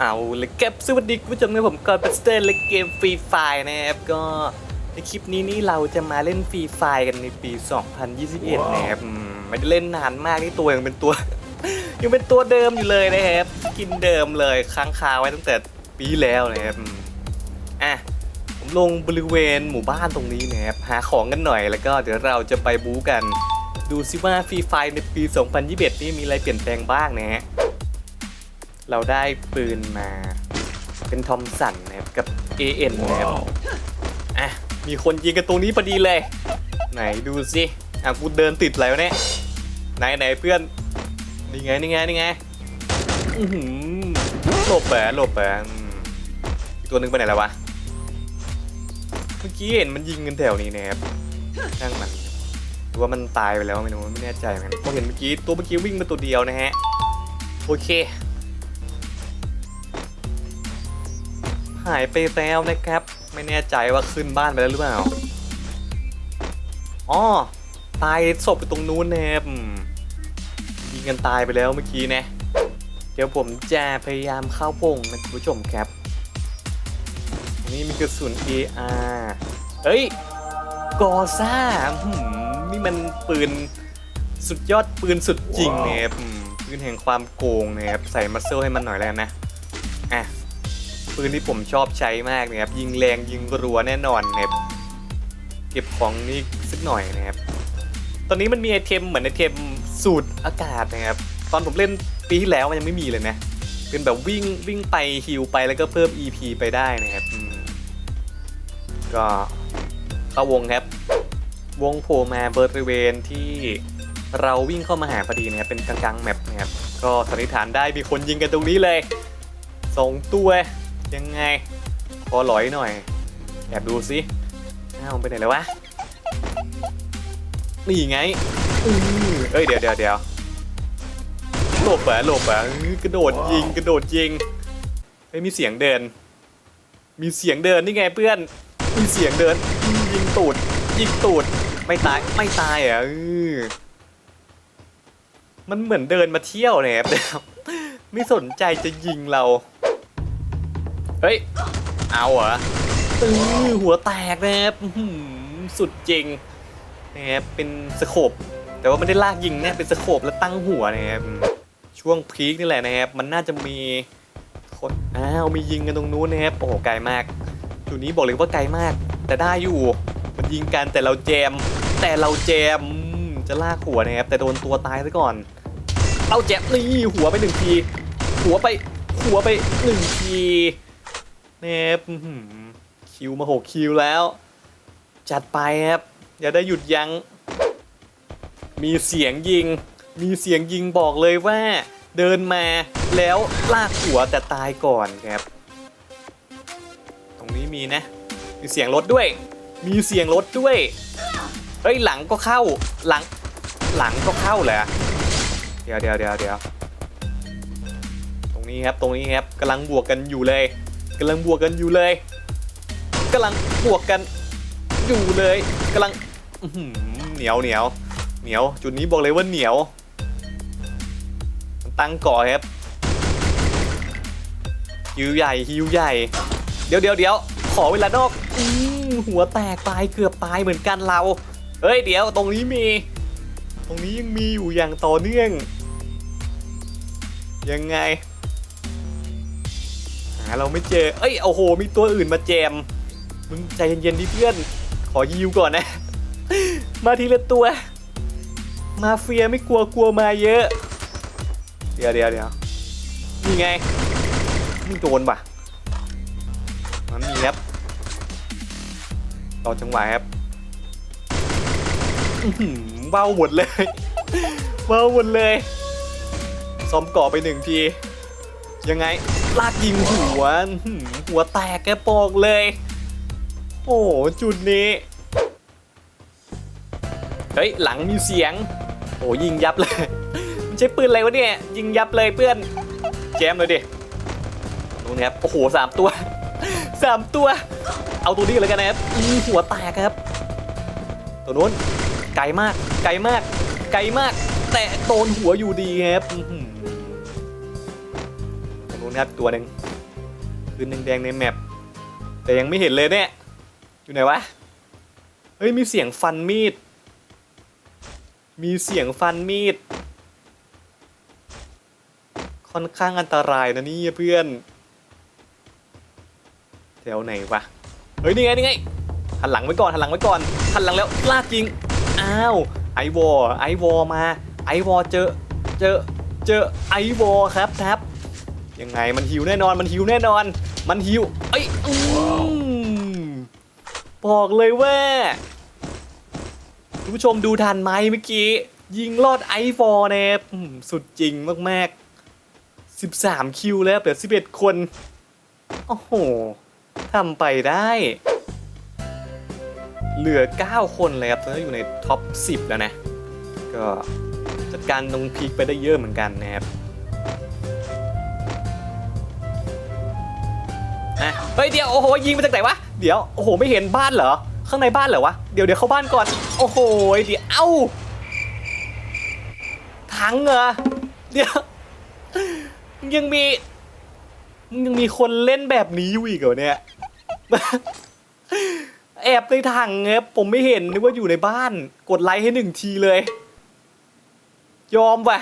เอาเลยเก็บสวัสดีคุณผู้ชมนะผมก่อนเป็นสเตอร์เล็กเกมฟรีไฟนะครับก็ในคลิปนี้นี่เราจะมาเล่นฟรีไฟกันในปี 2021 นะครับอืมไม่ได้เล่นนานมากนี่ตัวยังเป็นตัว ยังเป็นตัวเดิมอยู่เลยนะครับกินเดิมเลยค้างคาไว้ตั้งแต่ปีที่แล้วนะครับอืมอะผมลงบริเวณหมู่บ้านตรงนี้นะครับหาของกันหน่อยแล้วก็เดี๋ยวเราจะไปบู๊กัน ดูซิว่าฟรีไฟในปี 2021 นี่มีอะไรเปลี่ยนแปลงบ้างนะฮะ เราได้ปืนมาเป็นทอมสันนะครับกับ AN นะครับอะมีคนยิงกันตรงนี้พอดีเลย ไหนดูสิอะกูเดินติดอะไรวะเนี่ยไหนไหนเพื่อนนี่ไงนี่ไงนี่ไงอื้อหือหลบแปะหลบแปะอืมอีกตัวหนึ่งไปไหนแล้ววะเมื่อกี้เห็นมันยิงกันแถวนี้นะครับช่างมันหรือว่ามันตายไปแล้วไม่รู้ไม่แน่ใจเหมือนกันเพราะเห็นเมื่อกี้ตัวเมื่อกี้วิ่งมาตัวเดียวนะฮะโอเค หายไปแล้วนะครับ ไม่แน่ใจว่าขึ้นบ้านไปแล้วหรือเปล่าอ๋อตายศพอยู่ตรงนู้นนะครับยิงกันตายไปแล้วเมื่อกี้นะ เดี๋ยวผมจะพยายามเข้าวงนะคุณผู้ชมครับอันนี้มีกระสุน AR เฮ้ย กอซ่าหืมนี่มันปืนสุดยอดปืนสุดจริงนะครับอืมปืนแห่งความโกงนะครับใส่มัสเซลให้มันหน่อยแล้วนะ อะ ปืนที่ผมชอบใช้มากนะครับ ยิงแรงยิงรัวแน่นอนนะครับเก็บของนี่สักหน่อยนะครับ ตอนนี้มันมีไอเทมเหมือนไอเทมสูตรอากาศนะครับ ตอนผมเล่นปีที่แล้วมันยังไม่มีเลยนะ เป็นแบบวิ่งวิ่งไปฮิลไปแล้วก็เพิ่ม EP ไปได้นะครับก็เข้าวงครับ วงโผล่มาบริเวณที่เราวิ่งเข้ามาหาพอดีนะครับเป็นกลางๆแมปนะครับก็สันนิษฐานได้มีคนยิงกันตรงนี้เลยสองตัว ยังไงพอหลอยหน่อย แอบดูสิอ้าวมันไปไหนแล้ววะ นี่ไงอื้อเอ้ยเดี๋ยวเดี๋ยวเดี๋ยวหลบอะหลบอะอื้อกระโดดยิงกระโดดยิงเฮ้ยมีเสียงเดิน มีเสียงเดินนี่ไงเพื่อน มีเสียงเดินอื้อยิงตูด ยิงตูด ไม่ตาย ไม่ตายอะอื้อมันเหมือนเดินมาเที่ยวเนี่ยครับไม่สนใจจะยิงเรา เฮ้ย เอาเหรอตื้อหัวแตกนะครับหือสุดจริงนะครับเป็นสโคบแต่ว่าไม่ได้ลากยิงนะเป็นสโคบแล้วตั้งหัวนะครับช่วงพีคนี่แหละนะครับมันน่าจะมีคนอ้าวมียิงกันตรงนู้นนะครับโอ้โหไกลมากจุดนี้บอกเลยว่าไกลมาก แต่ได้อยู่มันยิงกันแต่เราแจม แต่เราแจมอืมจะลากหัวนะครับแต่โดนตัวตายซะก่อน เอาแจมนี่หัวไปหนึ่งที หัวไปหัวไปหนึ่งที เนบคิวมาหกคิวแล้ว จัดไปครับ อย่าได้หยุดยัง้ง มีเสียงยิง มีเสียงยิงบอกเลยว่า เดินมาแล้วลากหัวแต่ตายก่อนครับ ตรงนี้มีนะ มีเสียงรถด้วย มีเสียงรถด้วย เฮ้ยหลังก็เข้าหลัง หลังก็เข้าแหละเดี๋ยวเดี๋ยวเดี๋ยวเดี๋ยวตรงนี้ครับตรงนี้ครับกำลังบวกกันอยู่เลย กำลังบวกกันอยู่เลยกำลังบวกกันอยู่เลยกำลังเหนียวเหนียวเหนียว จุดนี้บอกเลยว่าเหนียว ตั้งก่อครับฮิวใหญ่ฮิวใหญ่ เดี๋ยวเดี๋ยวเดี๋ยวขอเวลานอกอืหัวแตกตายเกือบตายเหมือนกันเราเฮ้ยเดี๋ยวตรงนี้มี ตรงนี้ยังมีอยู่อย่างต่อเนื่อง ยังไงาเราไม่เจอ เอ้ยโอ้โห มีตัวอื่นมาแจม มึงใจเย็นๆดิเพื่อน ขอยิวก่อนนะ มาทีละตัว มาเฟียไม่กลัวกลัวมาเยอะ เดี๋ยวเดี๋ยวเดี๋ยวนี่ไงมึงโดนป่ะ มันมีครับต่อจังหวะครับอื้อหือเบ้าหมดเลยเบ้าหมดเลย ซ้อมก่อไปหนึ่งที ยังไง ลากยิงหัว หัวแตกแกปอกเลย โอ้โหจุดนี้ เฮ้ย หลังมีเสียง โอ้ยิงยับเลยมันใช้ปืนอะไรวะเนี่ย ยิงยับเลยเพื่อนแจมเลยดินู่นครับ โอ้โหสามตัวสามตัว เอาตัวนี้เลยกันนะครับอีหัวแตกครับ ตัวนู้นไกลมาก ไกลมาก ไกลมาก แต่โดนหัวอยู่ดีครับอื ครับตัวหนึ่งคือแดงๆในแมปแต่ยังไม่เห็นเลยเนี่ย อยู่ไหนวะ เฮ้ยมีเสียงฟันมีด มีเสียงฟันมีด ค่อนข้างอันตรายนะนี่เพื่อน แถวไหนวะ เฮ้ยนี่ไงนี่ไงหันหลังไว้ก่อนหันหลังไว้ก่อนหันหลังแล้วลากจริง อ้าวไอวอไอวอมาไอวอเจอเจอเจอไอวอครับครับ ยังไงมันหิวแน่นอนมันหิวแน่นอน มันหิวเอ้ยอืมบอกเลยว่าคุณผู้ชมดูทันไหมเมื่อกี้ ยิงลอดไอฟอร์เนี่ยสุดจริงมากๆ 13 คิวแล้วเหลือ11 คน โอ้โหทำไปได้ เหลือ 9 คนเลยครับตอนนี้อยู่ในท็อป 10 แล้วนะ ก็จัดการตรงพีคไปได้เยอะเหมือนกันนะครับ เฮ้ยเดี๋ยวโอ้โหยิงมาจากไหนวะเดี๋ยวโอ้โหไม่เห็นบ้านเหรอข้างในบ้านเหรอวะเดี๋ยวเดี๋ยวเข้าบ้านก่อนโอ้โหเดี๋ยวเอ้าถังเหรอเดี๋ยวยังมียังมีคนเล่นแบบนี้อยู่อีกเหรอเนี่ยแอบในถังครับผมไม่เห็นนึกว่าอยู่ในบ้าน กดไลค์ให้หนึ่งทีเลย ยอมว่ะ